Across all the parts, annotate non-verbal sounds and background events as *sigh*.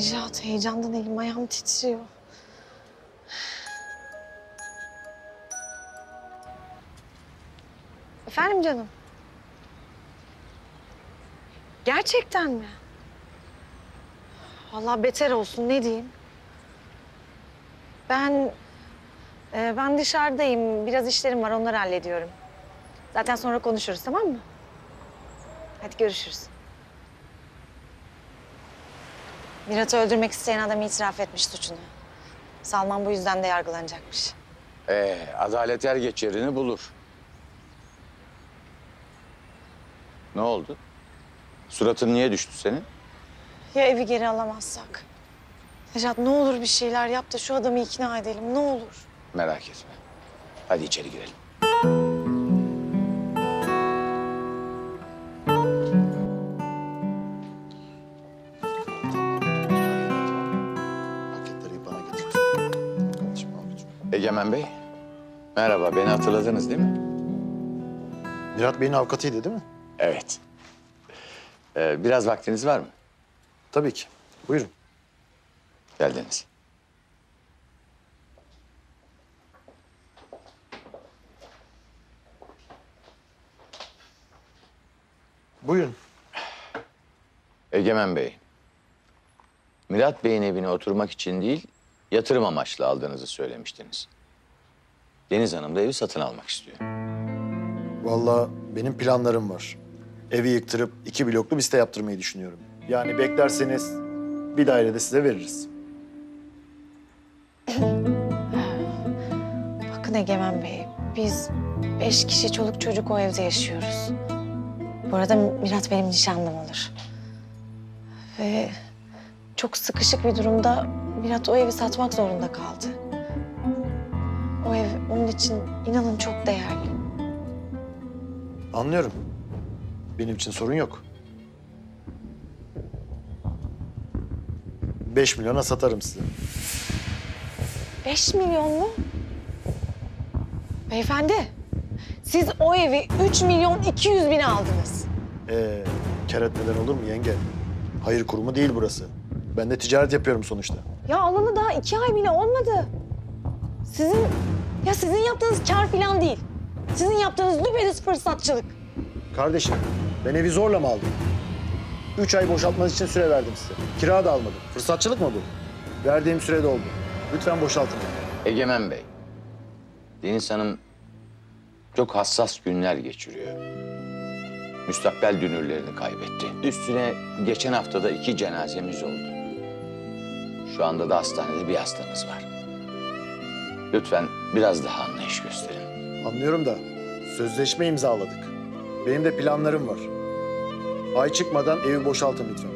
Necat heyecandan elim ayağım titriyor. Efendim canım? Gerçekten mi? Allah beter olsun ne diyeyim? Ben e, ben dışarıdayım. Biraz işlerim var onları hallediyorum. Zaten sonra konuşuruz tamam mı? Hadi görüşürüz. Mirat'ı öldürmek isteyen adam itiraf etmiş suçunu. Salman bu yüzden de yargılanacakmış. Ee, adalet er geç yerini bulur. Ne oldu? Suratın niye düştü senin? Ya evi geri alamazsak? Necat ne olur bir şeyler yap da şu adamı ikna edelim ne olur. Merak etme. Hadi içeri girelim. Egemen Bey. Merhaba, beni hatırladınız değil mi? Mirat Bey'in avukatıydı değil mi? Evet. Ee, biraz vaktiniz var mı? Tabii ki. Buyurun. Geldiniz. Buyurun. Egemen Bey. Mirat Bey'in evine oturmak için değil, yatırım amaçlı aldığınızı söylemiştiniz. Deniz Hanım da evi satın almak istiyor. Vallahi benim planlarım var. Evi yıktırıp iki bloklu bir site yaptırmayı düşünüyorum. Yani beklerseniz bir daire de size veririz. *laughs* Bakın Egemen Bey biz beş kişi çoluk çocuk o evde yaşıyoruz. Bu arada Mirat benim nişanlım olur. Ve çok sıkışık bir durumda Mirat o evi satmak zorunda kaldı. O ev onun için inanın çok değerli. Anlıyorum. Benim için sorun yok. Beş milyona satarım size. Beş milyon mu? Beyefendi, siz o evi üç milyon iki yüz bine aldınız. Ee, kar etmeden olur mu yenge? Hayır kurumu değil burası. Ben de ticaret yapıyorum sonuçta. Ya alalı daha iki ay bile olmadı. Sizin, ya sizin yaptığınız kar falan değil. Sizin yaptığınız düpedüz fırsatçılık. Kardeşim, ben evi zorla mı aldım? Üç ay boşaltmanız için süre verdim size. Kira da almadım. Fırsatçılık mı bu? Verdiğim süre doldu. Lütfen boşaltın. beni. Egemen Bey, Deniz Hanım çok hassas günler geçiriyor. Müstakbel dünürlerini kaybetti. Üstüne geçen haftada iki cenazemiz oldu. Şu anda da hastanede bir hastamız var. Lütfen biraz daha anlayış gösterin. Anlıyorum da sözleşme imzaladık. Benim de planlarım var. Ay çıkmadan evi boşaltın lütfen.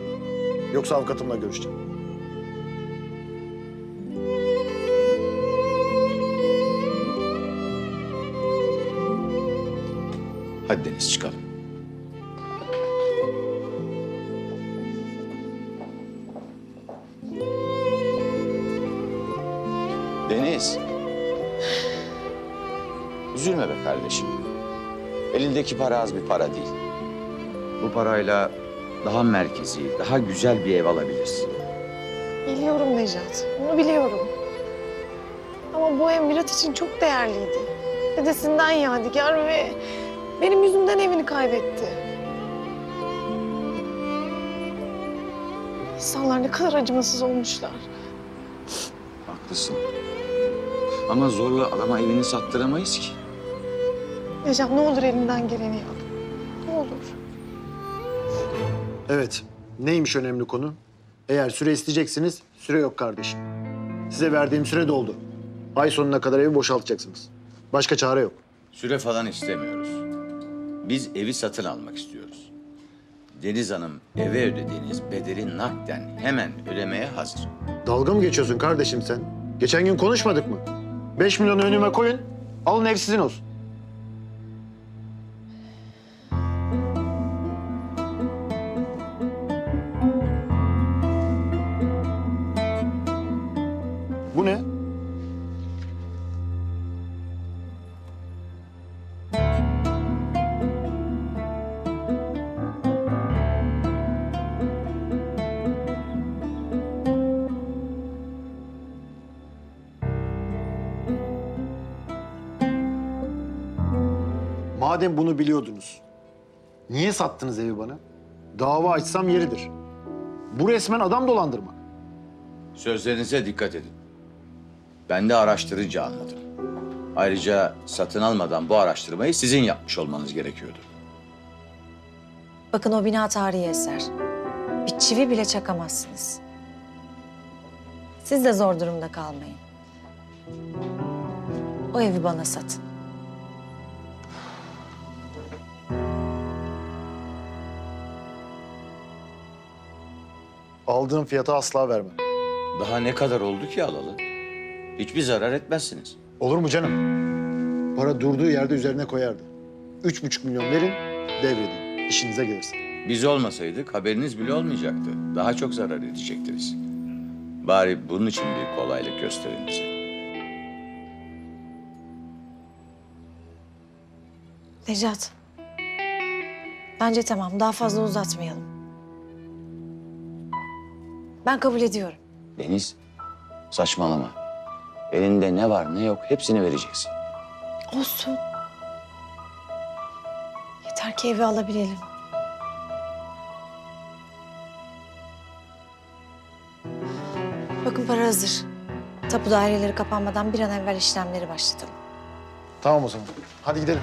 Yoksa avukatımla görüşeceğim. Hadi Deniz çıkalım. Deniz. Üzülme be kardeşim. Elindeki para az bir para değil. Bu parayla daha merkezi, daha güzel bir ev alabilirsin. Biliyorum Necat, bunu biliyorum. Ama bu ev Mirat için çok değerliydi. Dedesinden yadigar ve benim yüzümden evini kaybetti. İnsanlar ne kadar acımasız olmuşlar. Haklısın. Ama zorla adama evini sattıramayız ki. Necat ne olur elinden geleni yap. Ne olur. Evet. Neymiş önemli konu? Eğer süre isteyeceksiniz, süre yok kardeşim. Size verdiğim süre doldu. Ay sonuna kadar evi boşaltacaksınız. Başka çare yok. Süre falan istemiyoruz. Biz evi satın almak istiyoruz. Deniz Hanım eve ödediğiniz bedeli nakden hemen ödemeye hazır. Dalga mı geçiyorsun kardeşim sen? Geçen gün konuşmadık mı? Beş milyonu önüme koyun, alın ev sizin olsun. Madem bunu biliyordunuz, niye sattınız evi bana? Dava açsam yeridir. Bu resmen adam dolandırmak. Sözlerinize dikkat edin. Ben de araştırınca anladım. Ayrıca satın almadan bu araştırmayı sizin yapmış olmanız gerekiyordu. Bakın o bina tarihi eser. Bir çivi bile çakamazsınız. Siz de zor durumda kalmayın. O evi bana satın. Aldığım fiyata asla vermem. Daha ne kadar oldu ki alalı? Hiçbir zarar etmezsiniz. Olur mu canım? Para durduğu yerde üzerine koyardı. Üç buçuk milyon verin, devredin. İşinize gelirse. Biz olmasaydık haberiniz bile olmayacaktı. Daha çok zarar edecektiniz. Bari bunun için bir kolaylık gösterin bize. Necat. Bence tamam. Daha fazla uzatmayalım. Ben kabul ediyorum. Deniz, saçmalama. Elinde ne var ne yok hepsini vereceksin. Olsun. Yeter ki evi alabilelim. Bakın para hazır. Tapu daireleri kapanmadan bir an evvel işlemleri başlatalım. Tamam o zaman. Hadi gidelim.